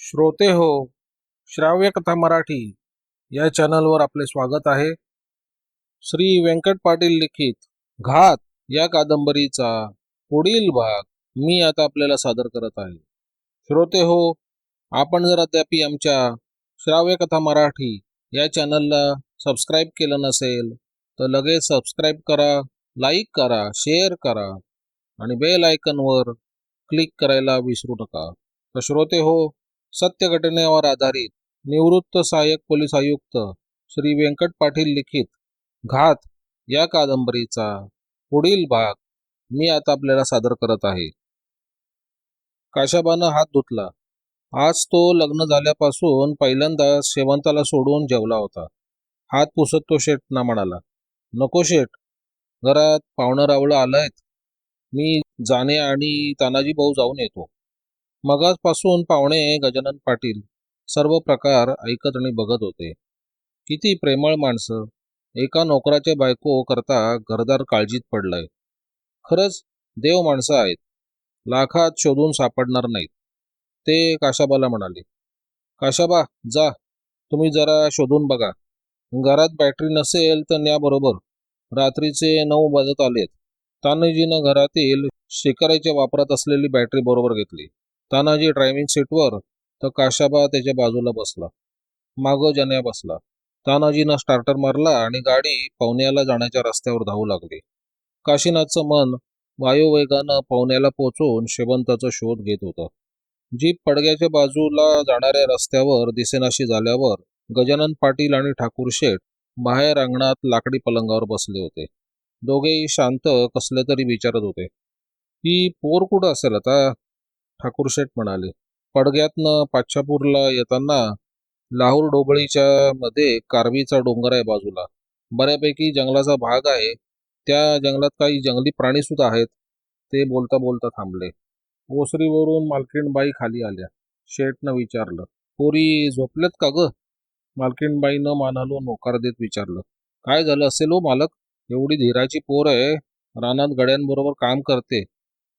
श्रोते हो श्राव्य कथा मराठी या चॅनलवर आपले स्वागत आहे. श्री व्यंकट पाटील लिखित घात या कादंबरीचा पुढील भाग मी आता आपल्याला सादर करत आहे. श्रोते हो आपण जर अद्याप आमच्या श्राव्य कथा मराठी या चॅनलला सबस्क्राईब केलं नसेल तर लगेच सबस्क्राईब करा लाईक करा शेअर करा आणि बेल आयकनवर क्लिक करायला विसरू नका. तर श्रोते हो सत्य घटनेवर आधारित निवृत्त सहाय्यक पोलीस आयुक्त श्री व्यंकट पाटील लिखित घात या कादंबरीचा पुढील भाग मी आता आपल्याला सादर करत आहे. काशाबानं हात धुतला. आज तो लग्न झाल्यापासून पहिल्यांदा शेवंताला सोडून जेवला होता. हात पुसत तो शेठना म्हणाला नको शेठ घरात पाहुणं रावळं आलंयत. मी जाणे आणि तानाजी भाऊ जाऊन येतो. मगाजपासून पाहुणे गजानन पाटील सर्व प्रकार ऐकत आणि बघत होते. किती प्रेमळ माणसं. एका नोकराच्या बायको करता घरदार काळजीत पडलाय. खरंच देव माणसं आहेत. लाखात शोधून सापडणार नाहीत. ते काशाबाला म्हणाले. काशाबा जा. तुम्ही जरा शोधून बघा. घरात बॅटरी नसेल तर न्याबरोबर रात्रीचे नऊ वाजत आलेत. तानाजीनं घरातील शिकाराच्या वापरात असलेली बॅटरी बरोबर घेतली. तानाजी ड्रायव्हिंग सीटवर तर काशाबा त्याच्या बाजूला बसला. मागं जन्या बसला. तानाजीनं स्टार्टर मारला आणि गाडी पवन्याला जाण्याच्या रस्त्यावर धावू लागली. काशीनाथचं मन वायुवेगानं पवन्याला पोचून शेवंताचा शोध घेत होतं. जीप पडग्याच्या बाजूला जाणाऱ्या रस्त्यावर दिसेनाशी झाल्यावर गजानन पाटील आणि ठाकूर शेठ बाहेर अंगणात लाकडी पलंगावर बसले होते. दोघेही शांत कसले तरी विचारत होते. ही पोर कुठं असेल आता? ठाकूर शेठ म्हणाले. पडग्यातनं पाच्छापूरला येताना लाहूर डोबळीच्या मध्ये कारवीचा डोंगर आहे बाजूला. बऱ्यापैकी जंगलाचा भाग आहे. त्या जंगलात काही जंगली प्राणी सुद्धा आहेत. ते बोलता बोलता थांबले. ओसरीवरून मालकीणबाई खाली आल्या. शेठनं विचारलं पोरी झोपलेत का ग? मालकीणबाईनं मानालो नोकार देत विचारलं काय झालं असेल हो मालक? एवढी धीराची पोर आहे. रानात गड्यांबरोबर काम करते.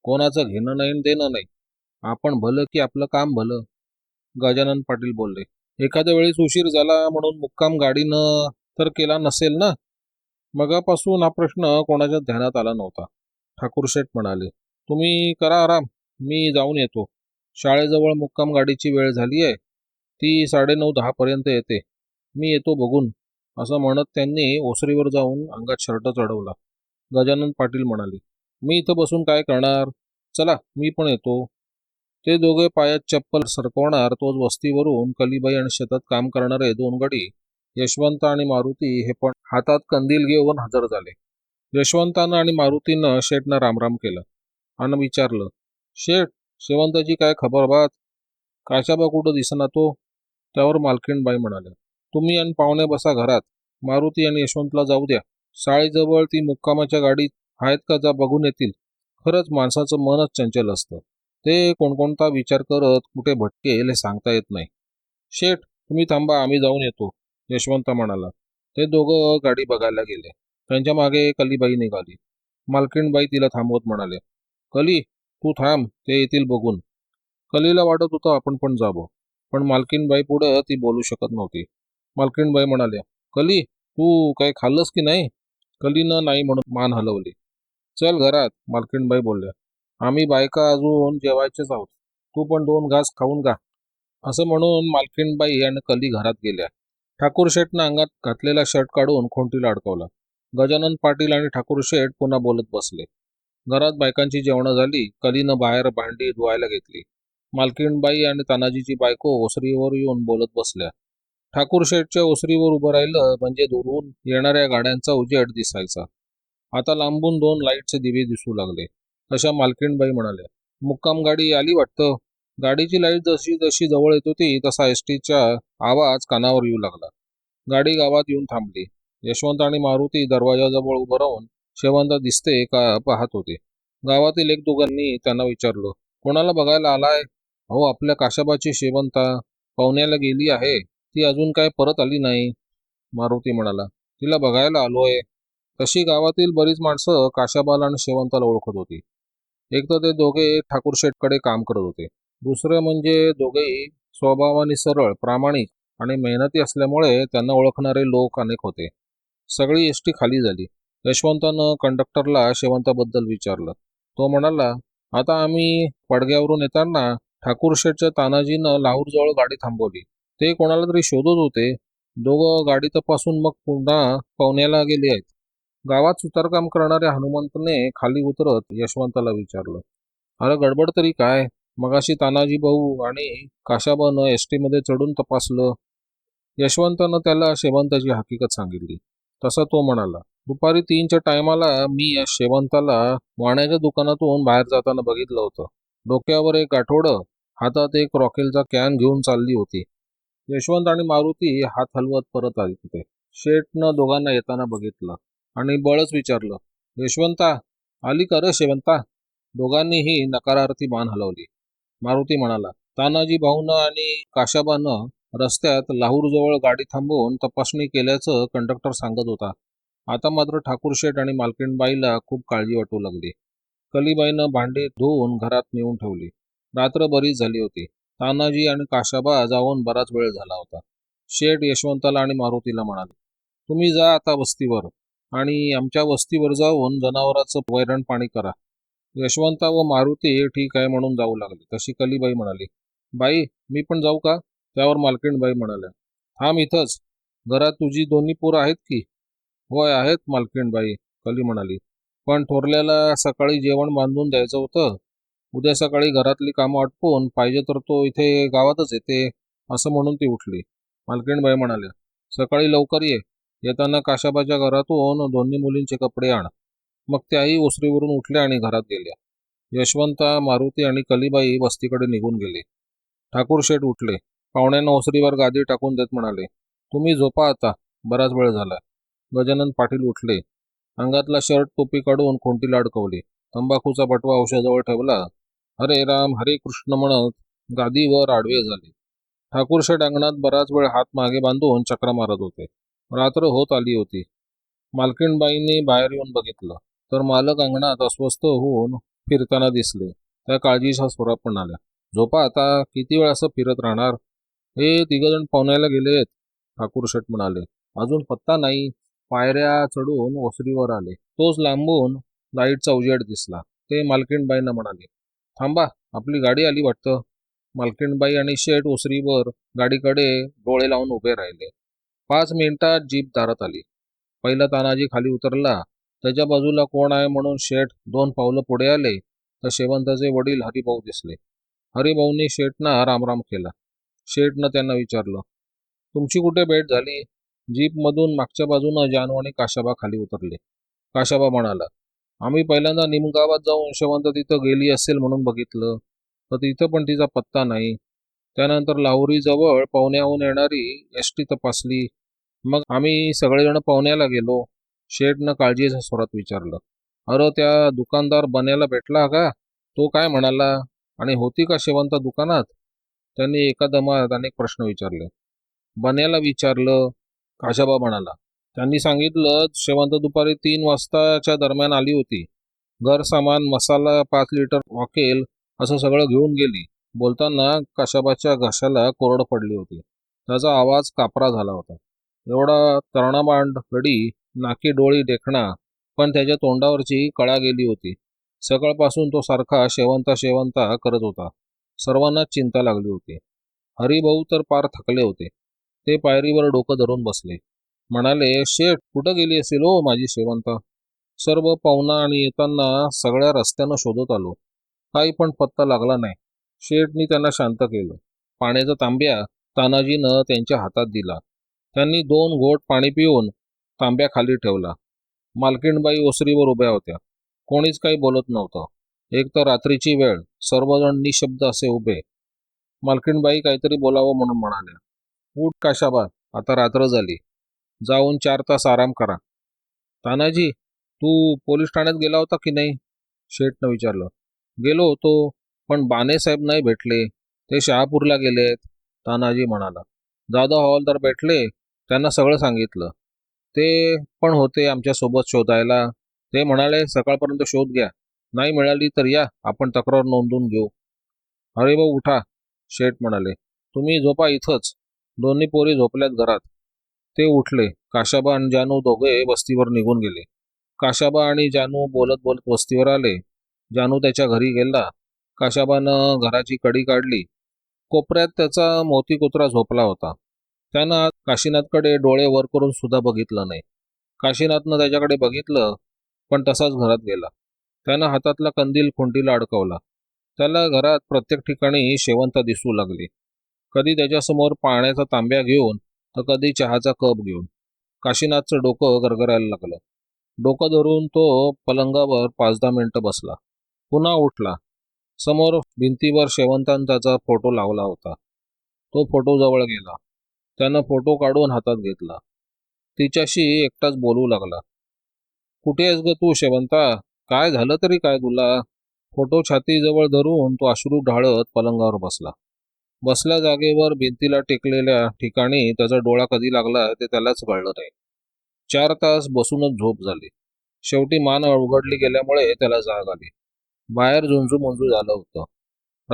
कोणाचं घेणं नाही देणं नाही. आपण भलं की आपलं काम भलं. गजानन पाटील बोलले. एखाद्या वेळेस उशीर झाला म्हणून मुक्काम गाडीनं तर केला नसेल ना? मगापासून हा प्रश्न कोणाच्या ध्यानात आला नव्हता. ठाकूर शेठ म्हणाले तुम्ही करा आराम. मी जाऊन येतो. शाळेजवळ मुक्काम गाडीची वेळ झाली आहे. ती साडेनऊ दहापर्यंत येते. मी येतो बघून. असं म्हणत त्यांनी ओसरीवर जाऊन अंगात शर्ट चढवला. गजानन पाटील म्हणाले मी इथं बसून काय करणार? चला मी पण येतो. ते दोघे पायात चप्पल सरकवणार तोच वस्तीवरून कलीबाई आणि शेतात काम करणारे दोन गडी यशवंत आणि मारुती हे पण हातात कंदील घेऊन हजर झाले. यशवंतानं आणि मारुतीनं शेठनं रामराम केलं आणि विचारलं शेठ शेवंताची काय खबर बात? काशाबा कुठं दिसना तो? त्यावर मालकीणबाई म्हणाल्या तुम्ही आणि पाहुणे बसा घरात मारुती आणि यशवंतला जाऊ द्या. शाळेजवळ ती मुक्कामाच्या गाडीत आहेत का जा बघून येतील. खरंच माणसाचं मनच चंचल असतं. ते कोणकोणता विचार करत कुठे भटकेल हे सांगता येत नाही. शेठ तुम्ही थांबा आम्ही जाऊन येतो यशवंत म्हणाला. ते दोघं गाडी बघायला गेले. त्यांच्या मागे कलीबाई निघाली. मालकीणबाई तिला थांबवत म्हणाले कली तू थांब ते येतील बघून. कलीला वाटत होतं आपण पण जावं पण मालकीणबाई पुढं ती बोलू शकत नव्हती. मालकीणबाई म्हणाल्या कली तू काही खाल्लंस की नाही? कलीनं नाही म्हणून मान हलवली. चल घरात मालकीणबाई बोलल्या. आम्ही बायका अजून जेवायचेच आहोत. तू पण दोन घास खाऊन गा असं म्हणून मालकीणबाई आणि कली घरात गेल्या. ठाकूर शेठनं अंगात घातलेला शर्ट काढून खोंटीला अडकवला. गजानन पाटील आणि ठाकूर शेठ पुन्हा बोलत बसले. घरात बायकांची जेवणं झाली कलीनं बाहेर भांडी धुवायला घेतली. मालकीणबाई आणि तानाजीची बायको ओसरीवर येऊन बोलत बसल्या. ठाकूर शेठच्या ओसरीवर उभं राहिलं म्हणजे दुरून येणाऱ्या गाड्यांचा उजेड दिसायचा. आता लांबून दोन लाईटचे दिवे दिसू लागले. अशा मालकीणबाई म्हणाल्या. मुक्काम गाडी आली वाटतं? गाडीची लाइट जशी जशी जवळ येत होती तसा एस टीचा आवाज कानावर येऊ लागला. गाडी गावात येऊन थांबली. यशवंत आणि मारुती दरवाजाजवळ उभं राहून शेवंत दिसते का पाहत होते. गावातील एक दोघांनी त्यांना विचारलं कोणाला बघायला आलाय? अहो आपल्या काशाबाची शेवंता. पाहुण्याला गेली आहे. ती अजून काय परत आली नाही. मारुती म्हणाला तिला बघायला आलोय. तशी गावातील बरीच माणसं काशाबाला आणि शेवंताला ओळखत होती. एक तर ते दोघे ठाकूर शेठकडे काम करत होते. दुसरं म्हणजे दोघेही स्वभावाने सरळ प्रामाणिक आणि मेहनती असल्यामुळे त्यांना ओळखणारे लोक अनेक होते. सगळी एसटी खाली झाली. यशवंतानं कंडक्टरला शेवंताबद्दल विचारलं. तो म्हणाला आता आम्ही पडग्यावरून येताना ठाकूर शेठच्या तानाजीनं लाहोरजवळ गाडी थांबवली. ते कोणाला तरी शोधत होते. दोघं गाडी तपासून मग पुन्हा पवण्याला गेले आहेत. गावात सुतारकाम करणाऱ्या हनुमंतने खाली उतरत यशवंताला विचारलं अरे गडबड तरी काय? मगाशी तानाजी भाऊ आणि काशाबानं एस टीमध्ये चढून तपासलं. यशवंतानं त्याला शेवंताची हकीकत सांगितली. तसा तो म्हणाला दुपारी तीनच्या टायमाला मी या शेवंताला वाण्याच्या दुकानातून बाहेर जाताना बघितलं होतं. डोक्यावर एक आठवडं हातात एक रॉकेलचा कॅन घेऊन चालली होती. यशवंत आणि मारुती हात हलवत परत आले तिथे. शेटनं दोघांना येताना बघितलं. आणि बळच विचारलं यशवंता आली का रे शेवंता? दोघांनीही नकारार्थी मान हलवली. मारुती म्हणाला तानाजी भाऊनं आणि काशाबानं रस्त्यात लाहूरजवळ गाडी थांबवून तपासणी केल्याचं कंडक्टर सांगत होता. आता मात्र ठाकूरशेठ आणि मालकीणबाईला खूप काळजी वाटू लागली. कलीबाईनं भांडी धुवून घरात नेऊन ठेवली. रात्र बरीच झाली होती. तानाजी आणि काशाबा जाऊन बराच वेळ झाला होता. शेठ यशवंताला आणि मारुतीला म्हणाले तुम्ही जा आता वस्तीवर. आणि आमच्या वस्तीवर जाऊन जनावराचं वैरण पाणी करा. यशवंता व मारुती ठीक आहे म्हणून जाऊ लागले. तशी कलीबाई म्हणाली बाई मी पण जाऊ का? त्यावर मालकीणबाई म्हणाल्या थांब इथंच. घरात तुझी दोन्ही पोरं आहेत की? होय आहेत मालकीणबाई कली म्हणाली पण थोरल्याला सकाळी जेवण बांधून द्यायचं होतं. उद्या सकाळी घरातली कामं आटपून पाहिजे तर तो इथे गावातच येते असं म्हणून ती उठली. मालकीणबाई म्हणाल्या सकाळी लवकर ये. येताना काशाबाच्या घरातून दोन्ही मुलींचे कपडे आण. मग त्याही ओसरीवरून उठल्या आणि घरात गेल्या. यशवंता मारुती आणि कलीबाई वस्तीकडे निघून गेले. ठाकूर शेठ उठले. पाहुण्यांना ओसरीवर गादी टाकून देत म्हणाले तुम्ही झोपा आता. बराच वेळ झाला. गजानन पाटील उठले. अंगातला शर्ट टोपी काढून खुंटीला अडकवली तंबाखूचा बटवा औषधाजवळ ठेवला. हरे राम हरे कृष्ण म्हणत गादीवर आडवे झाले. ठाकूरशेठ अंगणात बराच वेळ हात मागे बांधून चक्रा मारत होते. रात्र होत आली होती. मालकीणबाईंनी बाहेर येऊन बघितलं तर मालक अंगणात अस्वस्थ होऊन फिरताना दिसले. त्या काळजीच्या स्वरात म्हणाल्या झोपा आता किती वेळ असं फिरत राहणार? हे तिघजण पाहुण्याला गेलेत ठाकूर शेठ म्हणाले. अजून पत्ता नाही. पायऱ्या चढून ओसरीवर आले. तोच लांबून लाईटचा उजेड दिसला. ते मालकीणबाईंना म्हणाले थांबा आपली गाडी आली वाटतं. मालकीणबाई आणि शेठ ओसरीवर गाडीकडे डोळे लावून उभे राहिले. पाच मिनिटात जीप दारात आली. पहिला तानाजी खाली उतरला. त्याच्या बाजूला कोण आहे म्हणून शेठ दोन पावलं पुढे आले. तर शेवंताचे वडील हरिभाऊ दिसले. हरिभाऊंनी शेठना रामराम केला. शेठनं त्यांना विचारलं तुमची कुठे भेट झाली? जीपमधून मागच्या बाजूनं जानू आणि काशाबा खाली उतरले. काशाबा म्हणाला आम्ही पहिल्यांदा निमगावात जाऊन शेवंत तिथं गेली असेल म्हणून बघितलं. तर तिथं पण तिचा पत्ता नाही. त्यानंतर लाहोरीजवळ पाहुण्याहून येणारी एस टी तपासली. मग आम्ही सगळेजण पाहुण्याला गेलो. शेठनं काळजीच्या स्वरात विचारलं अरे त्या दुकानदार बन्याला भेटला का? तो काय म्हणाला? आणि होती का शेवंत दुकानात? त्यांनी एका दमात अनेक प्रश्न विचारले. बन्याला विचारलं काशाबा म्हणाला त्यांनी सांगितलं शेवंत दुपारी तीन वाजताच्या दरम्यान आली होती. घर सामान मसाला पाच लिटर वाकेल असं सगळं घेऊन गेली. बोलताना काशाबाच्या घशाला कोरड पडली होती. त्याचा आवाज कापरा झाला होता. एवढा तरणमांड गडी नाकी डोळी देखणा पण त्याच्या तोंडावरची कळा गेली होती. सकाळपासून तो सारखा शेवंता शेवंता करत होता. सर्वांनाच चिंता लागली होती. हरिभाऊ तर पार थकले होते. ते पायरीवर डोकं धरून बसले. म्हणाले शेठ कुठं गेली असेल हो माझी शेवंत? सर्व पाहुणा आणि येताना सगळ्या रस्त्यानं शोधत आलो. काही पण पत्ता लागला नाही. शेठनी त्यांना शांत केलं. पाण्याचा तांब्या तानाजीनं त्यांच्या हातात दिला. त्यांनी दोन घोट पाणी पिऊन तांब्या खाली ठेवला. मालकीणबाई ओसरीवर उभ्या होत्या. कोणीच काही बोलत नव्हतं. एक तर रात्रीची वेळ. सर्वजण निशब्द असे उभे. मालकीणबाई काहीतरी बोलावं म्हणून म्हणाल्या. उठ काशाबा आता रात्र झाली. जाऊन चार तास आराम करा. तानाजी तू पोलीस ठाण्यात गेला होता की नाही? शेठनं विचारलं. गेलो होतो पण बानेसाहेब नाही भेटले. ते शहापूरला गेलेत. तानाजी म्हणाला. जाधव हवालदार भेटले? त्यांना सगळं सांगितलं. ते पण होते आमच्यासोबत शोधायला. ते म्हणाले सकाळपर्यंत शोध घ्या. नाही मिळाली तर या. आपण तक्रार नोंदवून घेऊ. अरे भाऊ उठा शेठ म्हणाले. तुम्ही झोपा इथंच. दोन्ही पोरी झोपल्यात घरात. ते उठले. काशाबा आणि जानू दोघे वस्तीवर निघून गेले. काशाबा आणि जानू बोलत बोलत वस्तीवर आले. जानू त्याच्या घरी गेला. काशाबानं घराची कडी काढली. कोपऱ्यात त्याचा मोती कुत्रा झोपला होता. त्यानं काशीनाथकडे डोळे वर करून सुद्धा बघितलं नाही. काशीनाथनं त्याच्याकडे बघितलं पण तसाच घरात गेला. त्यानं हातातला कंदील खुंटीला अडकवला. त्याला घरात प्रत्येक ठिकाणी शेवंता दिसू लागली. कधी त्याच्यासमोर पाण्याचा तांब्या घेऊन तर कधी चहाचा कप घेऊन. काशीनाथचं डोकं गरगरायला लागलं. डोकं धरून तो पलंगावर पाच दहा मिनिटं बसला. पुन्हा उठला. समोर भिंतीवर शेवंतांचा फोटो लावला होता. तो फोटो जवळ गेला. त्यानं फोटो काढून हातात घेतला. तिच्याशी एकटाच बोलू लागला. कुठे आहेस ग तू शेवंता? काय झालं तरी काय तुला? फोटो छातीजवळ धरून तो अश्रू ढाळत पलंगावर बसला. बसल्या जागेवर भिंतीला टेकलेल्या ठिकाणी त्याचा डोळा कधी लागला ते त्यालाच कळलं नाही. चार तास बसूनच झोप झाली. शेवटी मान उघडली गेल्यामुळे त्याला जाग आली. बाहेर झुंजू मंजू झालं होतं.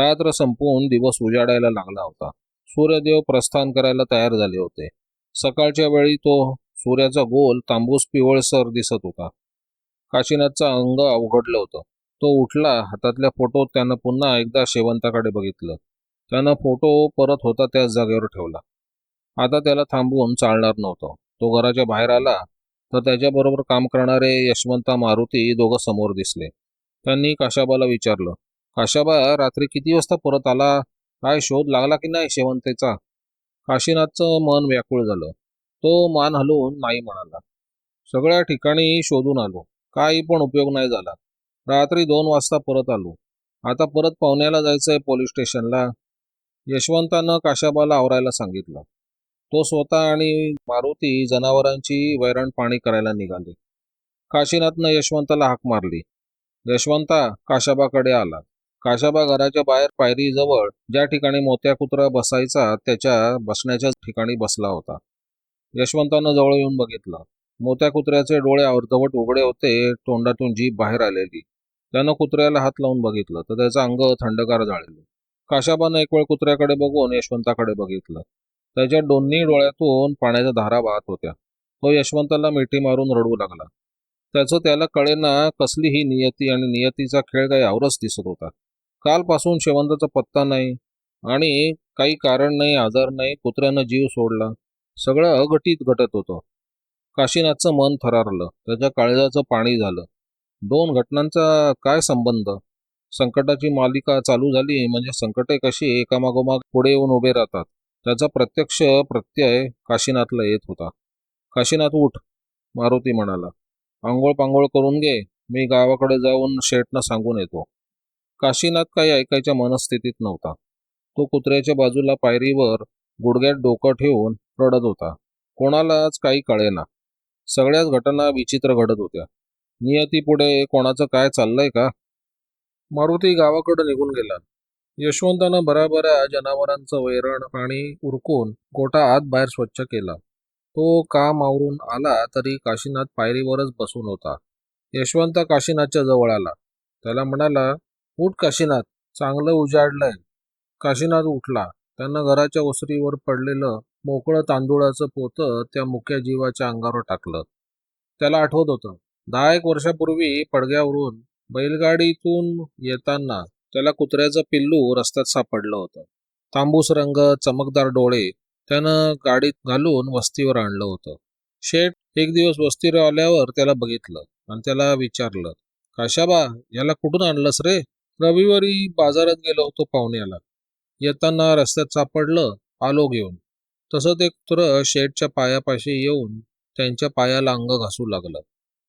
रात्र संपून दिवस उजाडायला लागला होता. सूर्यदेव प्रस्थान करायला तयार झाले होते. सकाळच्या वेळी तो सूर्याचा गोल तांबूस पिवळसर दिसत होता. काशीनाथचं अंग अवघडलं होतं. तो उठला हातातल्या फोटोत त्यानं पुन्हा एकदा शेवंताकडे बघितलं. त्यानं फोटो परत होता त्याच जागेवर ठेवला. आता त्याला थांबवून चालणार नव्हतं. तो घराच्या बाहेर आला तर त्याच्याबरोबर काम करणारे यशवंता मारुती दोघं समोर दिसले. त्यांनी काशाबाला विचारलं काशाबा रात्री किती वाजता परत आला? काय शोध लागला की नाही शेवंतेचा? काशीनाथचं मन व्याकुळ झालं. तो मान हलवून नाही म्हणाला सगळ्या ठिकाणी शोधून आलो. काही पण उपयोग नाही झाला. रात्री दोन वाजता परत आलो. आता परत पाहुण्याला जायचंय पोलीस स्टेशनला. यशवंतानं काशाबाला आवरायला सांगितलं. तो स्वतः आणि मारुती जनावरांची वैरण पाणी करायला निघाले. काशीनाथनं यशवंताला हाक मारली. यशवंता काशाबाकडे आला. काशाबा घराच्या बाहेर पायरीजवळ ज्या ठिकाणी मोत्या कुत्रा बसायचा त्याच्या बसण्याच्या ठिकाणी बसला होता. यशवंतानं जवळ येऊन बघितलं. मोत्या कुत्र्याचे डोळे अर्धवट उघडे होते तोंडातून जीभ बाहेर आलेली. त्यानं कुत्र्याला हात लावून बघितलं तर त्याचं अंग थंडगार झालेलं. काशाबानं एक वेळ कुत्र्याकडे बघून यशवंताकडे बघितलं. त्याच्या दोन्ही डोळ्यातून पाण्याच्या धारा वाहत होत्या. तो यशवंताला मिठी मारून रडू लागला. त्याचं त्याला कळेना कसली ही नियती आणि नियतीचा खेळ काही आवरच दिसत होता. कालपासून शेवंताचा पत्ता नाही आणि काही कारण नाही आजार नाही कुत्र्यानं जीव सोडला. सगळं अघटित घटत होतं. काशीनाथचं मन थरारलं. त्याच्या काळजाचं पाणी झालं. दोन घटनांचा काय संबंध? संकटाची मालिका चालू झाली म्हणजे संकटे कशी एकामागोमाग पुढे येऊन उभे राहतात. त्याचा प्रत्यक्ष प्रत्यय काशीनाथला येत होता. काशीनाथ उठ मारुती म्हणाला. आंघोळ पांघोळ करून घे. मी गावाकडे जाऊन शेटनं सांगून येतो. काशीनाथ काही ऐकायच्या मनस्थितीत नव्हता. तो कुत्र्याच्या बाजूला पायरीवर गुडघ्यात डोकं ठेवून रडत होता. कोणालाच काही कळेना. सगळ्याच घटना विचित्र घडत होत्या. नियतीपुढे कोणाचं काय चाललंय का? मारुती गावाकडं निघून गेला. यशवंतानं बराबरा जनावरांचं वैरण पाणी उरकून गोठा आत बाहेर स्वच्छ केला. तो काम आवरून आला तरी काशीनाथ पायरीवरच बसून होता. यशवंत काशीनाथच्या जवळ आला. त्याला म्हणाला उठ काशीनाथ चांगलं उजाडलंय. काशीनाथ उठला. त्यानं घराच्या ओसरीवर पडलेलं मोकळं तांदूळाचं पोतं त्या मुक्या जीवाच्या अंगावर टाकलं. त्याला आठवत होतं दहा एक वर्षापूर्वी पडग्यावरून बैलगाडीतून येताना त्याला कुत्र्याचं पिल्लू रस्त्यात सापडलं होतं. तांबूस रंग चमकदार डोळे त्यानं गाडीत घालून वस्तीवर आणलं होतं. शेठ एक दिवस वस्तीवर आल्यावर त्याला बघितलं आणि त्याला विचारलं काशाबा याला कुठून आणलंस रे? रविवारी बाजारात गेलो होतो पाहुण्याला. येताना रस्त्यात सापडलं आलो घेऊन. तसंच एक कुत्रं शेठच्या पायापाशी येऊन त्यांच्या पायाला अंग घासू लागलं.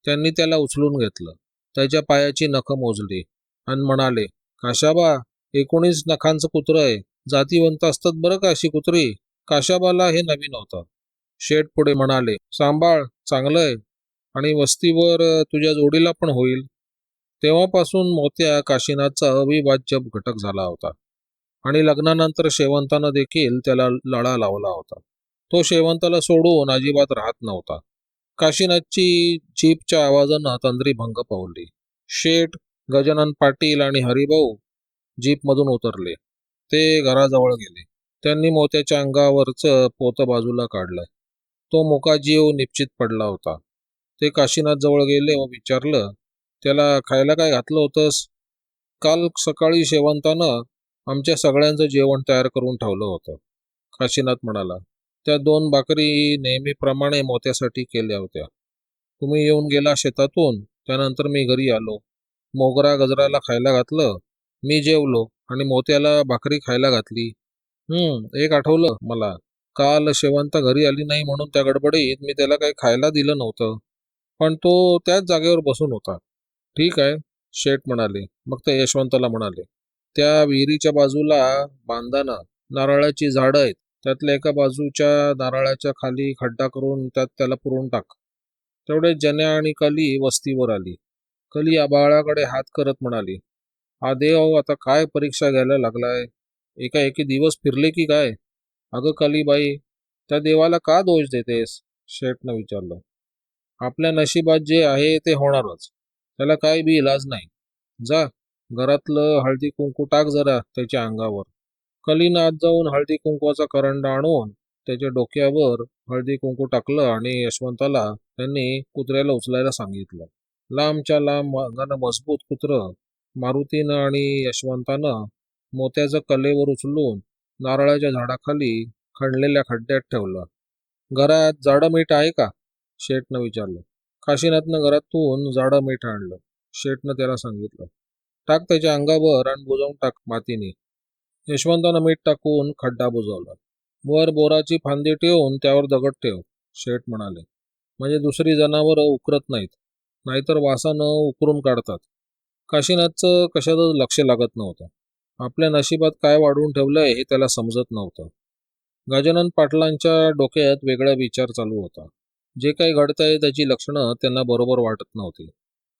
त्यांनी त्याला उचलून घेतलं. त्याच्या पायाची नखं मोजली आणि म्हणाले काशाबा एकोणीस नखांचं कुत्रं आहे. जातीवंत असतात बरं का अशी कुत्री? काशाबाला हे नवीन होतं. शेठ पुढे म्हणाले सांभाळ चांगलंय आणि वस्तीवर तुझ्या जोडीला पण होईल. तेव्हापासून मोत्या काशीनाथचा अविभाज्य घटक झाला होता. आणि लग्नानंतर शेवंतानं देखील त्याला लळा लावला होता. तो शेवंताला सोडून अजिबात राहत नव्हता. काशीनाथची जीपच्या आवाजानं तंद्री भंग पावली शेठ गजानन पाटील आणि हरिभाऊ जीपमधून उतरले. ते घराजवळ गेले. त्यांनी मोत्याच्या अंगावरचं पोतं बाजूला काढलं. तो मुका जीव निश्चित पडला होता. ते काशीनाथ जवळ गेले व विचारलं त्याला खायला काय घातलं होतंस? काल सकाळी शेवंतानं आमच्या सगळ्यांचं जेवण तयार करून ठेवलं होतं. काशीनाथ म्हणाला त्या दोन भाकरी नेहमीप्रमाणे मोत्यासाठी केल्या होत्या. तुम्ही येऊन गेला शेतातून त्यानंतर मी घरी आलो. मोगरा गजराला खायला घातलं. मी जेवलो आणि मोत्याला भाकरी खायला घातली. हम्म एक आठवलं मला. काल शेवंत घरी आली नाही म्हणून त्या गडबडीत मी त्याला काही खायला दिलं नव्हतं. पण तो त्याच जागेवर बसून होता. ठीक आहे शेठ म्हणाले. मग ते यशवंतला म्हणाले. त्या विहिरीच्या बाजूला बांधाना नारळाची झाडं आहेत. त्यातल्या एका बाजूच्या नारळाच्या खाली खड्डा करून त्यात त्याला पुरून टाक. तेवढे जन्या आणि कली वस्तीवर आली. कली आबाळाकडे हात करत म्हणाली हा देव आता काय परीक्षा घ्यायला लागलाय? एका एके दिवस फिरले की काय? अगं कलीबाई त्या देवाला का दोष देतेस? शेठनं विचारलं. आपल्या नशिबात जे आहे ते होणारच. त्याला काय बी इलाज नाही. जा घरातलं हळदी कुंकू टाक जरा त्याच्या अंगावर. कलीनं आत जाऊन हळदी कुंकवाचा करंडा आणून त्याच्या डोक्यावर हळदी कुंकू टाकलं आणि यशवंताला त्यांनी कुत्र्याला उचलायला सांगितलं. लांबच्या लांब अंगानं मजबूत कुत्रं मारुतीनं आणि यशवंतानं मोत्याचं कलेवर उचलून नारळाच्या झाडाखाली खणलेल्या खड्ड्यात ठेवलं. घरात जाडं मीठ आहे का? शेठनं विचारलं. काशीनाथनं घरातून जाडं मीठ आणलं. शेटनं त्याला सांगितलं टाक त्याच्या अंगावर आणि बुजवून टाक मातीने. यशवंतानं मीठ टाकून खड्डा बुजवला. वर बोराची फांदी ठेवून त्यावर दगड ठेव शेठ म्हणाले. म्हणजे दुसरी जनावरं उकरत नाहीत नाहीतर वासानं उकरून काढतात. काशीनाथचं कशातच लक्ष लागत नव्हतं. आपल्या नशिबात काय वाढवून ठेवलंय हे त्याला समजत नव्हतं. गजानन पाटलांच्या डोक्यात वेगळा विचार चालू होता. जे काही घडतंय त्याची लक्षणं त्यांना बरोबर वाटत नव्हती.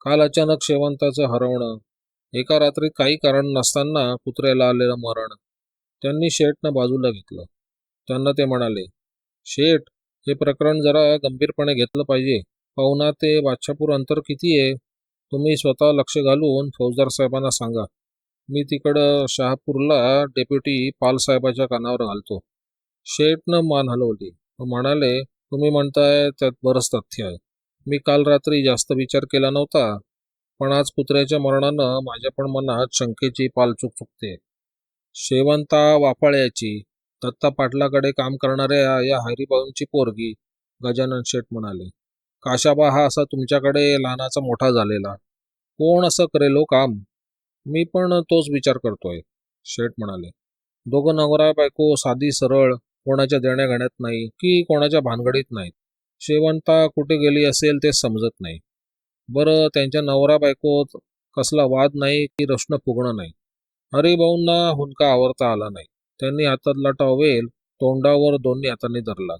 काल अचानक शेवंताचं हरवणं एका रात्रीत काही कारण नसताना कुत्र्याला आलेलं मरण त्यांनी शेठनं बाजूला घेतलं. त्यांना ते म्हणाले शेठ हे प्रकरण जरा गंभीरपणे घेतलं पाहिजे. पाहुणा ते बादशापूर अंतर किती आहे? तुम्ही स्वतः लक्ष घालून फौजदार साहेबांना सांगा. मी तिकडं शहापूरला डेप्युटी पालसाहेबाच्या कानावर घालतो. शेठनं मान हलवली व म्हणाले तुम्ही म्हणताय त्यात बरंच तथ्य आहे. मी काल रात्री जास्त विचार केला नव्हता पण आज कुत्र्याच्या मरणानं माझ्या पण मनात शंकेची पालचूक चुकते शेवंता वाफाळ्याची दत्ता पाटलाकडे काम करणाऱ्या या हरिभाऊंची पोरगी गजानन शेठ म्हणाले काशाबा हा असा तुमच्याकडे लहानाचा मोठा झालेला. कोण असं करेलो काम? मी पण तोच विचार करतोय शेठ म्हणाले. दोघं नवरा बायको साधी सरळ कोणाच्या देण्याघाण्यात नाही की कोणाच्या भानगडीत नाहीत. शेवंता कुठे गेली असेल ते समजत नाही. बरं त्यांच्या नवरा बायकोत कसला वाद नाही की रश्न फुगणं नाही. हरिभाऊंना हुंदका आवरता आला नाही. त्यांनी हातातला टॉवेल तोंडावर दोन्ही हातांनी धरला.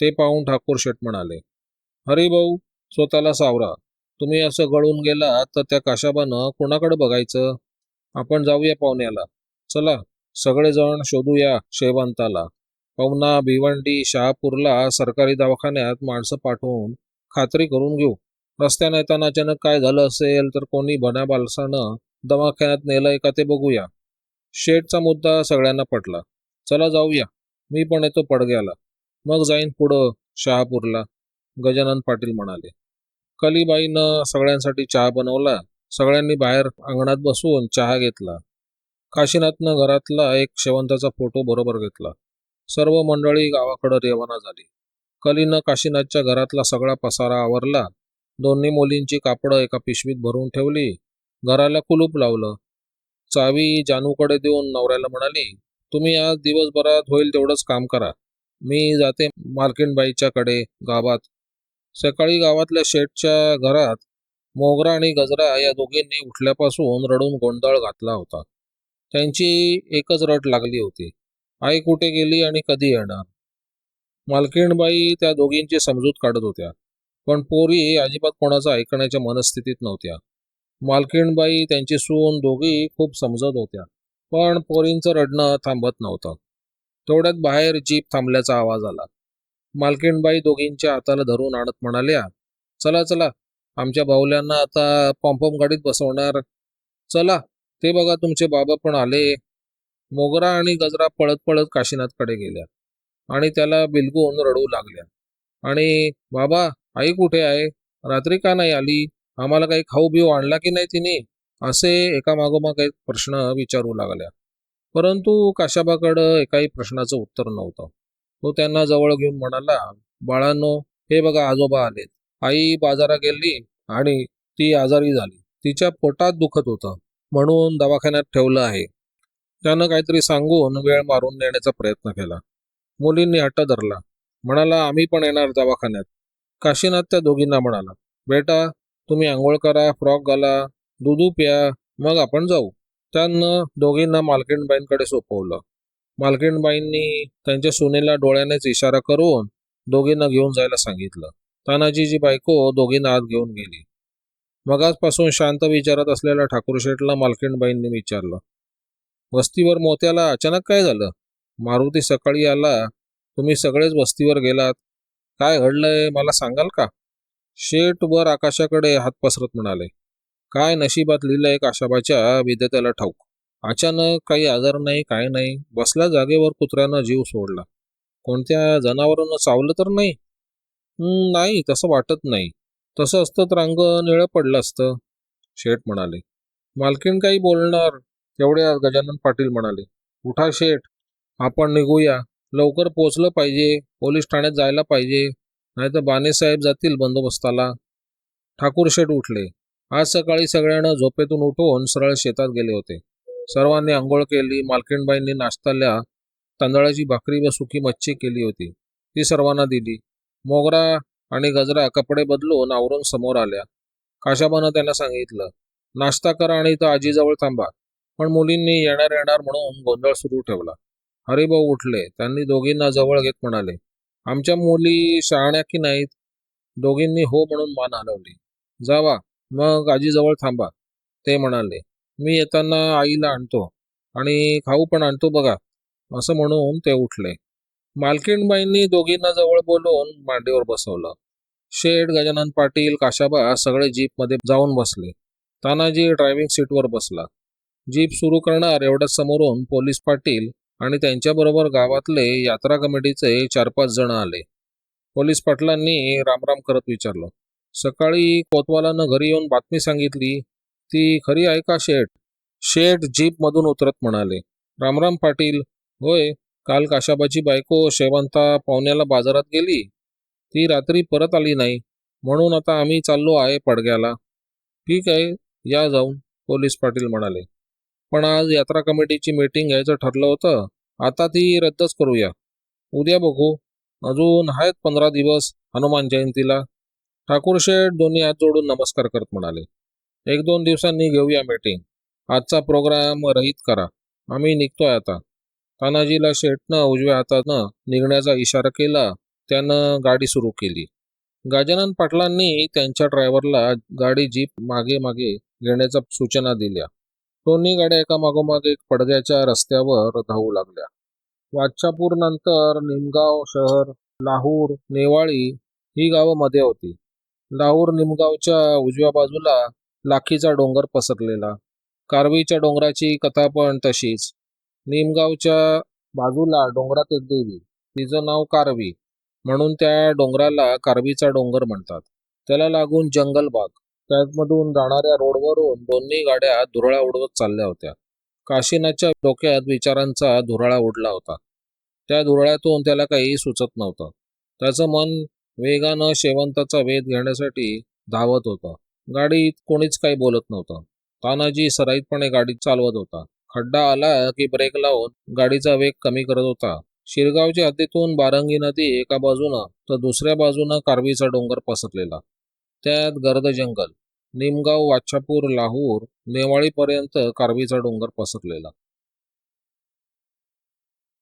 ते पाहून ठाकूर शेठ म्हणाले हरिभाऊ स्वतःला सावरा. तुम्ही असं गळून गेलात तर त्या काशाबानं कोणाकडे बघायचं? आपण जाऊया पाहुण्याला. चला सगळेजण शोधूया शेवंताला. पवना भिवंडी शहापूरला सरकारी दवाखान्यात माणसं पाठवून खात्री करून घेऊ. रस्त्याने येताना अचानक काय झालं असेल तर कोणी भण्या बालसानं दवाखान्यात नेलंय का ते बघूया. शेठचा मुद्दा सगळ्यांना पटला. चला जाऊया. मी पण येतो पडग्याला. मग जाईन पुढं शहापूरला. गजानन पाटील म्हणाले. कलीबाईनं सगळ्यांसाठी चहा बनवला. सगळ्यांनी बाहेर अंगणात बसून चहा घेतला. काशीनाथनं घरातला एक शेवंताचा फोटो बरोबर घेतला. सर्व मंडळी गावाकडे रवाना झाली. कलीनं काशीनाथच्या घरातला सगळा पसारा आवरला. दोन्ही मुलींची कापडं एका पिशवीत भरून ठेवली. घराला कुलूप लावलं. चावी जानूकडे देऊन नवऱ्याला म्हणाली तुम्ही आज दिवसभरात होईल तेवढंच काम करा. मी जाते मालकीणबाईच्याकडे गावात. सकाळी गावातल्या शेठच्या घरात मोगरा आणि गजरा या दोघींनी उठल्यापासून रडून गोंधळ घातला होता. त्यांची एकच रट लागली होती. आई कुठे गेली आणि कधी येणार? मालकीणबाई त्या दोघींची समजूत काढत होत्या. पण पोरी अजिबात कोणाचं ऐकण्याच्या मनस्थितीत नव्हत्या. मालकीणबाई त्यांची सून दोघी खूप समजत होत्या. पण पोरींचं रडणं थांबत नव्हतं. तेवढ्यात बाहेर जीप थांबल्याचा आवाज आला. मालकीणबाई दोघींच्या हाताला धरून आणत म्हणाल्या चला चला. आमच्या बाहुल्यांना आता पॉम्पम गाडीत बसवणार. चला. ते बघा तुमचे बाबा पण आले. मोगरा आणि गजरा पळत पळत काशीनाथकडे गेल्या आणि त्याला बिलगून रडू लागल्या. आणि बाबा आई कुठे आहे? रात्री का नाही आली? आम्हाला काही खाऊ बिऊ आणला की नाही तिने? असे एकामागोमाग एक प्रश्न विचारू लागल्या. परंतु काशाबाकडं एकाही प्रश्नाचं उत्तर नव्हतं. तो त्यांना जवळ घेऊन म्हणाला बाळांनो हे बघा आजोबा आलेत. आई बाजारात गेली आणि ती आजारी झाली. तिच्या पोटात दुखत होतं म्हणून दवाखान्यात ठेवलं आहे. त्यानं काहीतरी सांगून वेळ मारून नेण्याचा प्रयत्न केला. मुलींनी हट्ट धरला. म्हणाला आम्ही पण येणार दवाखान्यात. काशीनाथ त्या दोघींना म्हणाला बेटा तुम्ही आंघोळ करा फ्रॉक घाला दुधू प्या मग आपण जाऊ. त्यानं दोघींना मालकीणबाईंकडे सोपवलं. मालकीणबाईंनी त्यांच्या सुनेला डोळ्यानेच इशारा करून दोघींना घेऊन जायला सांगितलं. तानाजीची बायको दोघींना आत घेऊन गेली. मगाचपासून शांत विचारत असलेल्या ठाकूरशेठला मालकीणबाईंनी विचारलं वस्तीवर मोत्याला अचानक काय झालं? मारुती सकाळी आला तुम्ही सगळेच वस्तीवर गेलात. काय घडलंय मला सांगाल का? शेट वर आकाशाकडे हात पसरत म्हणाले काय नशिबात लिहिलंय काशाबाच्या विधेत्याला ठाऊक. अचानक काही आजार नाही काय नाही. बसल्या जागेवर कुत्र्यानं जीव सोडला. कोणत्या जनावरानं चावलं तर नाही? नाही तसं वाटत नाही. तसं असतं तर अंग निळं पडलं असतं. शेठ म्हणाले मालकीण काही बोलणार. तेवढ्या गजानन पाटील म्हणाले उठा शेठ आपण निघूया. लवकर पोचलं पाहिजे. पोलीस ठाण्यात जायला पाहिजे. नाहीतर बानेसाहेब जातील बंदोबस्ताला. ठाकूर शेठ उठले. आज सकाळी सगळ्यांना झोपेतून उठवून सरळ शेतात गेले होते. सर्वांनी आंघोळ केली मालकीणबाईंनी नाश्त्याला तांदळाची भाकरी व सुकी मच्छी केली होती. ती सर्वांना दिली. मोगरा आणि गजरा कपडे बदलून आवरून समोर आल्या. काशाबानं त्यांना सांगितलं नाश्ता करा आणि इथं आजीजवळ थांबा. पण मुलींनी येणार येणार म्हणून गोंधळ सुरू ठेवला. हरिभाऊ उठले. त्यांनी दोघींना जवळ घेत म्हणाले आमच्या मुली शहाण्या की नाहीत? दोघींनी हो म्हणून मान हलवली. जावा मग आजीजवळ थांबा. ते म्हणाले मी येताना आईला आणतो आणि खाऊ पण आणतो बघा. असं म्हणून ते उठले. मालकीणबाईंनी दोघींना जवळ बोलवून मांडीवर बसवलं. शेठ गजानन पाटील काशाबा सगळे जीपमध्ये जाऊन बसले. तानाजी ड्रायव्हिंग सीटवर बसला. जीप सुरू करणार एवढ्याच समोरून पोलीस पाटील आणि त्यांच्याबरोबर गावातले यात्रा कमिटीचे चार पाच जण आले. पोलीस पाटलांनी रामराम करत विचारलं सकाळी कोतवालानं घरी येऊन बातमी सांगितली. ती खरी आहे का शेठ? शेठ जीपमधून उतरत म्हणाले रामराम पाटील होय काल काशाबाची बायको शेवंता पाहुण्याला बाजारात गेली. ती रात्री परत आली नाही म्हणून आता आम्ही चाललो आहे पडग्याला. ठीक आहे या जाऊन पोलीस पाटील म्हणाले. पण आज यात्रा कमिटीची मीटिंग घ्यायचं ठरलं होतं. आता ती रद्दच करूया. उद्या बघू. अजून आहेत पंधरा दिवस हनुमान जयंतीला. ठाकूर शेठ दोन्ही हात जोडून नमस्कार करत म्हणाले. एक दोन दिवसांनी घेऊया मीटिंग आजचा प्रोग्राम रहित करा. आम्ही निघतोय आता. तानाजीला शेठनं उजव्या हातानं निघण्याचा इशारा केला. त्यानं गाडी सुरू केली. गजानन पाटलांनी त्यांच्या ड्रायव्हरला गाडी जीप मागे मागे घेण्याच्या सूचना दिल्या. दोन्ही गाड्या एका मागोमाग एक पडद्याच्या रस्त्यावर धावू लागल्या. वाच्छापूर नंतर निमगाव शहर लाहूर नेवाळी ही गावं मध्ये होती. लाहूर निमगावच्या उजव्या बाजूला लाखीचा डोंगर पसरलेला. कारवीच्या डोंगराची कथा पण तशीच. निमगावच्या बाजूला डोंगरात एक देवी. तिचं नाव कारवी. म्हणून त्या डोंगराला कारवीचा डोंगर म्हणतात. त्याला लागून जंगल बाग त्यामधून जाणाऱ्या रोडवरून दोन्ही गाड्या धुरळा उडवत चालल्या होत्या. काशीनाथच्या डोक्यात विचारांचा धुराळा उडला होता. त्या धुराळ्यातून त्याला काही सुचत नव्हतं. त्याचं मन वेगानं शेवंताचा वेध घेण्यासाठी धावत होतं. गाडीत कोणीच काही बोलत नव्हतं. तानाजी सराईतपणे गाडी चालवत होता. खड्डा आला की ब्रेक लावून गाडीचा वेग कमी करत होता. शिरगावच्या हद्दीतून बारंगी नदी एका बाजूनं तर दुसऱ्या बाजूनं कारवीचा डोंगर पसरलेला. त्यात गर्द जंगल. निमगाव वाच्छापूर लाहूर नेवाळीपर्यंत कारवीचा डोंगर पसरलेला.